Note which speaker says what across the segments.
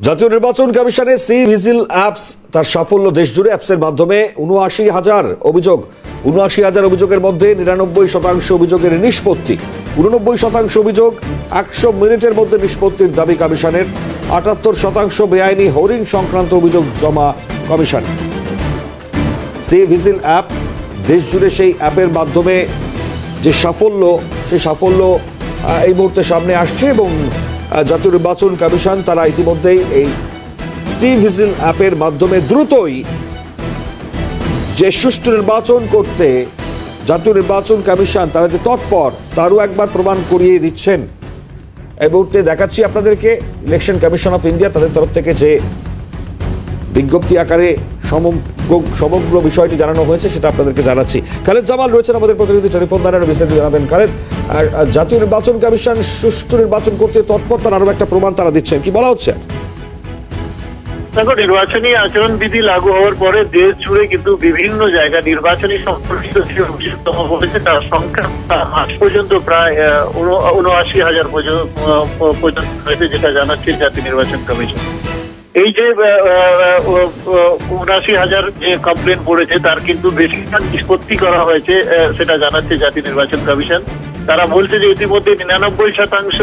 Speaker 1: জাতীয় নির্বাচন কমিশনের সি ভিজিল অ্যাপস, তার সাফল্য দেশজুড়ে অ্যাপসের মাধ্যমে উনআশি হাজার অভিযোগ। উনআশি হাজার অভিযোগের মধ্যে নিরানব্বই শতাংশ অভিযোগের নিষ্পত্তি। উননব্বই শতাংশ অভিযোগ একশো মিনিটের মধ্যে নিষ্পত্তির দাবি কমিশনের। আটাত্তর শতাংশ বেআইনি হরিণ সংক্রান্ত অভিযোগ জমা কমিশন। সি ভিজিল অ্যাপ দেশজুড়ে সেই অ্যাপের মাধ্যমে যে সাফল্য সেই সাফল্য এই মুহূর্তে সামনে আসছে এবং জাতীয় নির্বাচন কমিশন তারা ইতিমধ্যেই এই সি ভিজিল অ্যাপের মাধ্যমে দ্রুতই যে সুষ্ঠু নির্বাচন করতে জাতীয় নির্বাচন কমিশন তারা যে তৎপর, তারও একবার প্রমাণ করিয়ে দিচ্ছেন। এই মুহূর্তে দেখাচ্ছি আপনাদেরকে, ইলেকশন কমিশন অফ ইন্ডিয়া তাদের তরফ থেকে যে বিজ্ঞপ্তি আকারে সমগ্র বিষয়টি জানানো হয়েছে, সেটা আপনাদেরকে জানাচ্ছি। খালেদ জামাল রয়েছেন আমাদের প্রতিনিধি, টেলিফোন দ্বারা বিস্তারিত জানাবেন। খালেদ, আর আর জাতীয় নির্বাচন কমিশন সুষ্ঠু নির্বাচন করতে তৎপর তার আরও একটা প্রমাণ তারা দিচ্ছেন। কি বলা হচ্ছে?
Speaker 2: দেখো, নির্বাচনী আচরণবিধি লাগু হওয়ার পরে দেশ জুড়ে কিন্তু বিভিন্ন জায়গা নির্বাচনী সম্পর্কিত যে অভিযোগতম হয়েছে, তার সংখ্যা আজ পর্যন্ত প্রায় উনআশি হাজার পর্যন্ত হয়েছে, যেটা জানাচ্ছে জাতীয় নির্বাচন কমিশন। এই যে উনআশি হাজার যে কমপ্লেন পড়েছে, তার কিন্তু বেশিরভাগ নিষ্পত্তি করা হয়েছে সেটা জানাচ্ছে জাতীয় নির্বাচন কমিশন। তারা বলছে যে ইতিমধ্যে নিরানব্বই শতাংশ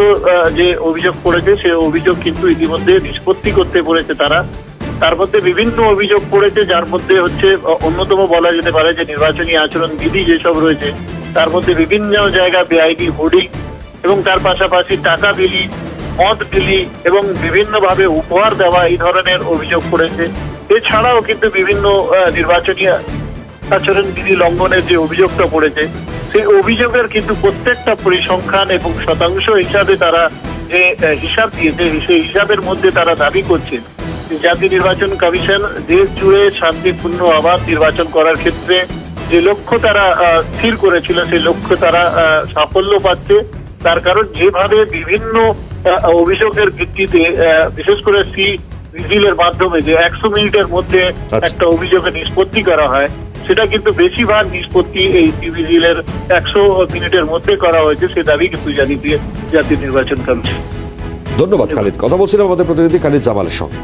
Speaker 2: যে অভিযোগ পড়েছে, সে অভিযোগ কিন্তু ইতিমধ্যে নিষ্পত্তি করতে পড়েছে তারা। তার মধ্যে বিভিন্ন অভিযোগ পড়েছে, যার মধ্যে হচ্ছে অন্যতম বলা যেতে পারে যে নির্বাচনী আচরণ বিধি যেসব রয়েছে, তার মধ্যে বিভিন্ন জায়গায় বেআইনি হোর্ডিং এবং তার পাশাপাশি টাকা বিলি মদ বিলি এবং বিভিন্নভাবে উপহার দেওয়া এই ধরনের অভিযোগ করেছে। এছাড়াও কিন্তু বিভিন্ন নির্বাচনী আচরণ বিধি লঙ্ঘনের যে অভিযোগটা পড়েছে, সেই অভিযোগের কিন্তু প্রত্যেকটা পরিসংখ্যান এবং শতাংশ হিসাবে তারা যে হিসাব দিয়েছে, সেই হিসাবের মধ্যে তারা দাবি করছে জাতীয় নির্বাচন কমিশন দেশ জুড়ে শান্তিপূর্ণ আবার নির্বাচন করার ক্ষেত্রে যে লক্ষ্য তারা স্থির করেছিল, সেই লক্ষ্য তারা সাফল্য পাচ্ছে। তার কারণ যেভাবে বিভিন্ন অভিযোগের ভিত্তিতে বিশেষ করে সি ভিজিলের মাধ্যমে যে একশো মিনিটের মধ্যে
Speaker 1: আচ্ছা।
Speaker 2: একটা অভিযোগের নিষ্পত্তি করা হয় সেটা কিন্তু বেশিরভাগ নিষ্পত্তি এই সি ভিজিলের একশো মিনিটের মধ্যে করা হয়েছে সে দাবি কিন্তু জানিয়ে দিয়ে জাতীয় নির্বাচন কমিশন।
Speaker 1: ধন্যবাদ। খালিদ। কথা বলছিলাম আমাদের প্রতিনিধি খালিদ জামালের সঙ্গে।